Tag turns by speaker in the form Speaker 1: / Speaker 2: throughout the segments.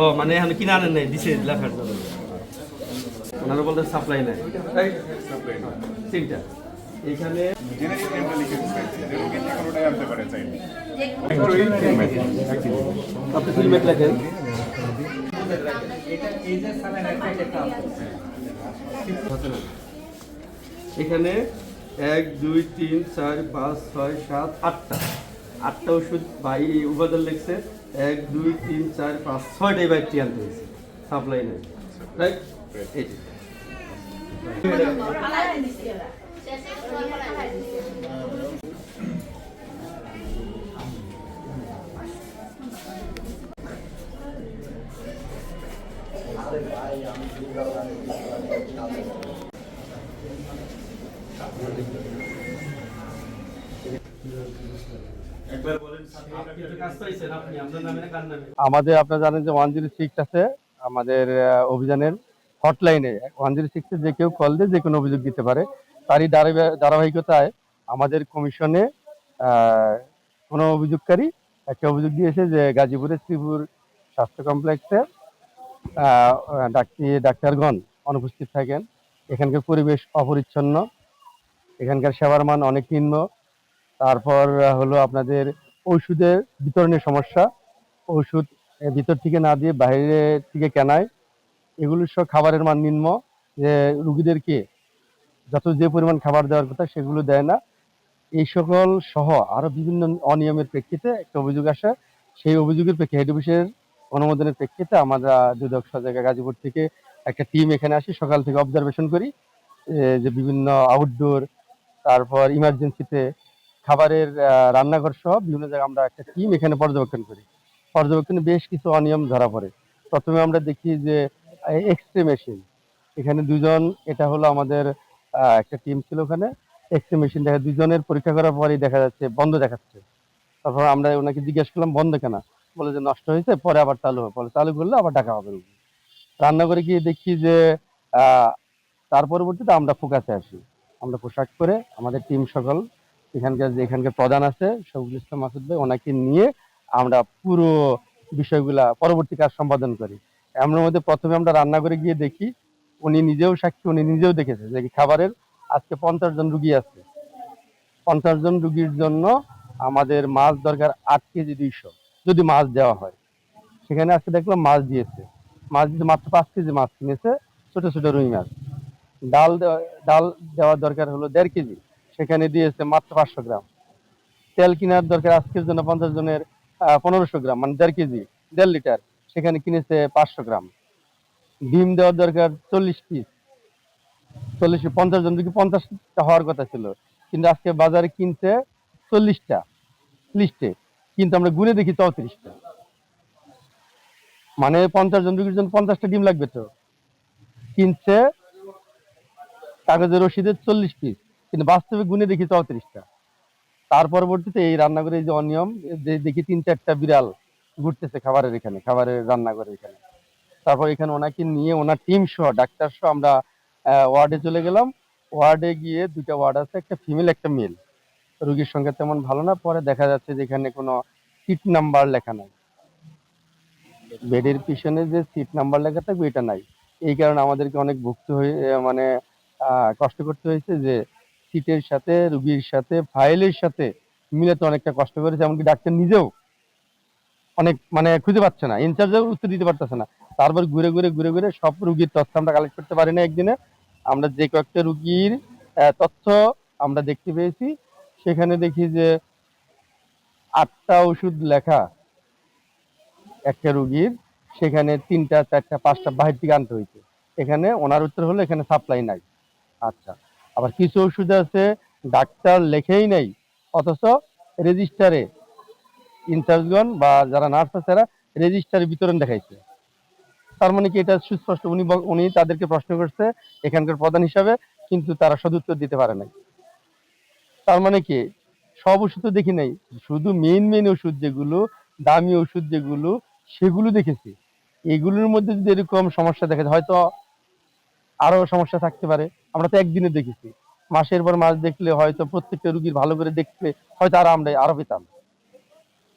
Speaker 1: ও মানে এখন কিনা আনেন নাই দিছে লেখার জন্য। ওনারা বলতে সাপ্লাই নাই। রাইট তিনটা। এখানে আপনি হেলমেট এখানে এক দুই তিন চার পাঁচ ছয় সাত আটটা আটটা ওষুধ বাই উপাদান লিখছে এক দুই তিন চার পাঁচ ছয়টাই বাইরটি আনতে হয়েছে সাপ্লাই নেই রাইট এই যে। আপনি তো কাজ পাইছেন আপনি আপনার নামে না কার নামে
Speaker 2: আমাদের আপনারা জানেন যে ওয়ান জিরো সিক্স আছে আমাদের অভিযানের হটলাইনে ওয়ান জিরো সিক্সে যে কেউ কল দিয়ে যে কোনো অভিযোগ দিতে পারে তারই ধারাবাহিকতায় আমাদের কমিশনে কোনো অভিযোগকারী, একটা অভিযোগ দিয়েছে যে গাজীপুরের শ্রীপুর স্বাস্থ্য কমপ্লেক্সে ডাক্তারগণ অনুপস্থিত থাকেন। এখানকার পরিবেশ অপরিচ্ছন্ন, এখানকার সেবার মান অনেক নিম্ন তারপর হলো আপনাদের ওষুধের বিতরণের সমস্যা। ওষুধ ভিতর থেকে না দিয়ে বাইরে থেকে কেনায়। এগুলো সব খাবারের মান নিম্ন। যে রুগীদেরকে যত যে পরিমাণ খাবার দেওয়ার কথা সেগুলো দেয় না। এই সকল সহ আরও বিভিন্ন অনিয়মের প্রেক্ষিতে একটা অভিযোগ আসে। সেই অভিযোগের প্রেক্ষিতে হেড অফিসের অনুমোদনের প্রেক্ষিতে আমরা দুদক সজাগা গাজীপুর থেকে একটা টিম এখানে আসি, সকাল থেকে অবজারভেশন করি। যে বিভিন্ন আউটডোর তারপর ইমার্জেন্সিতে খাবারের রান্নাঘর সহ বিভিন্ন জায়গায় আমরা একটা টিম এখানে পর্যবেক্ষণ করি। পর্যবেক্ষণে বেশ কিছু অনিয়ম ধরা পড়ে। প্রথমে আমরা দেখি যে এক্সরে মেশিন এখানে দুজন, এটা হলো আমাদের একটা টিম ছিল ওখানে। এক্সরে মেশিন দেখা দুজনের পরীক্ষা করার পরেই দেখা যাচ্ছে, বন্ধ দেখাচ্ছে। তারপর আমরা ওনাকে জিজ্ঞেস করলাম, বন্ধ কেন? বলে যে, নষ্ট হয়েছে, পরে আবার চালু হবে। বলে, চালু করলে আবার টাকা হবে। রুগী। রান্নাঘরে গিয়ে দেখি যে তার পরবর্তীতে আমরা ফোকাসে আসি আমরা পোশাক করে আমাদের টিম সকল, এখানকার যে এখানকার প্রধান আছে, শফিকুল ইসলাম মাসুদ ভাই, ওনাকে নিয়ে আমরা পুরো বিষয়গুলা পরবর্তী কাজ সম্পাদন করি। এমন মধ্যে প্রথমে আমরা রান্না করে গিয়ে দেখি উনি নিজেও সাক্ষী, উনি নিজেও দেখেছে যে খাবারের আজকে পঞ্চাশ জন রুগী আছে। পঞ্চাশ জন রুগীর জন্য আমাদের মাছ দরকার আট কেজি দুইশো, যদি মাছ দেওয়া হয়। সেখানে আজকে দেখলাম মাছ দিয়েছে। মাছ দিতে মাত্র পাঁচ কেজি মাছ কিনেছে, ছোট ছোট রুই মাছ। ডাল ডাল দেওয়ার দরকার হলো দেড় কেজি, সেখানে দিয়েছে মাত্র পাঁচশো গ্রাম। তেল কেনার দরকার আজকের জন্য পঞ্চাশ জনের পনেরোশো গ্রাম মানে দেড় কেজি, দেড় লিটার, সেখানে কিনেছে পাঁচশো গ্রাম। ডিম দেওয়ার দরকার চল্লিশ পিস চল্লিশ, পঞ্চাশ জন থেকে পঞ্চাশটা হওয়ার কথা ছিল। কিন্তু আজকে বাজারে কিনছে চল্লিশটা লিস্টে কিন্তু আমরা গুনে দেখি চৌত্রিশটা। মানে পঞ্চাশ জন জন্য পঞ্চাশটা ডিম লাগবে তো। কিনছে কাগজের রশিদের চল্লিশ পিস কিন্তু বাস্তবে গুনে দেখি চৌত্রিশটা। তার পরবর্তীতে এই রান্নাঘরে যে অনিয়ম দেখি তিন, চারটা বিড়াল ঘুরতেছে খাবারের এখানে, খাবারের রান্নাঘরের এখানে। তারপর এখানে ওনাকে নিয়ে, ওনার টিম সহ, ডাক্তার সহ আমরা ওয়ার্ডে চলে গেলাম। ওয়ার্ডে গিয়ে দুটা ওয়ার্ড আছে, একটা ফিমেল একটা মেল রোগীর সংখ্যা তেমন ভালো না, পরে দেখা যাচ্ছে যে এখানে কোনো সিট নাম্বার লেখা নাই। বেডের পিছনে যে সিট নাম্বার লেখা থাকবে, এটা নাই। এই কারণে আমাদেরকে অনেক ভুগতে হয়ে মানে কষ্ট করতে হয়েছে যে সিটের সাথে, রুগীর সাথে ফাইলের সাথে মিলাতে অনেকটা কষ্ট করেছে, এমনকি ডাক্তার নিজেও অনেক মানে খুঁজে পাচ্ছে না ইনচার্জও উত্তর দিতে পারতেছে না। তারপর ঘুরে ঘুরে ঘুরে ঘুরে সব রুগীর তথ্য আমরা কালেক্ট করতে পারি না একদিনে। আমরা যে কয়েকটা রুগীর তথ্য আমরা দেখতে পেয়েছি। সেখানে দেখি যে আটটা ওষুধ লেখা একটা রুগীর, সেখানে তিনটা, চারটা, পাঁচটা বাহির থেকে আনতে হয়েছে। এখানে ওনার উত্তর হলো এখানে সাপ্লাই নাই। আচ্ছা আবার কিছু ওষুধ আছে, ডাক্তার লেখেই নেই। অথচ রেজিস্টারে ইনচার্জগণ বা যারা নার্স আছে তারা রেজিস্টারে বিতরণ দেখাইছে। তার মানে কি এটা সুস্পষ্ট, উনি উনি তাদেরকে প্রশ্ন করছে এখানকার প্রধান হিসাবে, কিন্তু তারা সদুত্তর দিতে পারে নাই। তার মানে কি? সব ওষুধ তো দেখি নাই। শুধু মেইন মেইন ওষুধ যেগুলো, দামি ওষুধ যেগুলো, সেগুলো দেখেছি। এগুলোর মধ্যে যদি এরকম সমস্যা দেখা যায় হয়তো আরও সমস্যা থাকতে পারে। আমরা তো একদিনে দেখেছি। মাসের পর মাস দেখলে হয়তো প্রত্যেকটা রুগীর ভালো করে দেখলে হয়তো আর আমরা আরও পেতাম।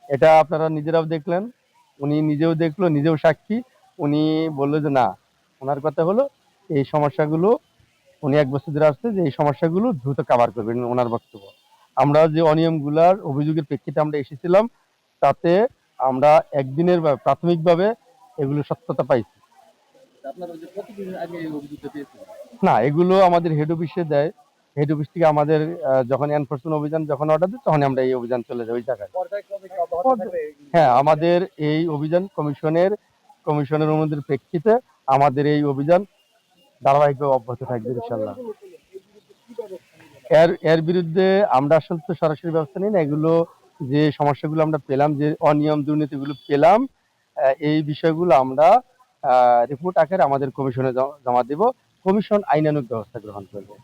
Speaker 2: এটা আপনারা নিজেরাও দেখলেন, উনি নিজেও দেখল, নিজেও সাক্ষী। উনি বলল যে না ওনার কথা হলো এই সমস্যাগুলো উনি এক বছর ধরে আসছে যে এই সমস্যাগুলো দ্রুত কাভার করবেন ওনার বক্তব্য। আমরা যে অনিয়মগুলার অভিযোগের প্রেক্ষিতে আমরা এসেছিলাম তাতে আমরা একদিনের প্রাথমিকভাবে এগুলো সত্যতা পাইছি। না এগুলো আমাদের হেড অফিসে দেয়। হেড অফিস থেকে আমাদের যখন এনফোর্সমেন্ট অভিযান যখন অর্ডার দেয় তখন আমরা এই অভিযান চলে যাই ওই জায়গায়। হ্যাঁ আমাদের এই অভিযান কমিশনের কমিশনের অনুমতির প্রেক্ষিতে আমাদের এই অভিযান ধারাবাহিকভাবে অব্যাহত থাকবে ইনশাল্লাহ এর এর বিরুদ্ধে আমরা আসলে তো সরাসরি ব্যবস্থা নিই না, এগুলো যে সমস্যাগুলো আমরা পেলাম, যে অনিয়ম দুর্নীতিগুলো পেলাম এই বিষয়গুলো আমরা রিপোর্ট আকারে আমাদের কমিশনে জমা দেব। কমিশন আইনানুগ ব্যবস্থা গ্রহণ করবে।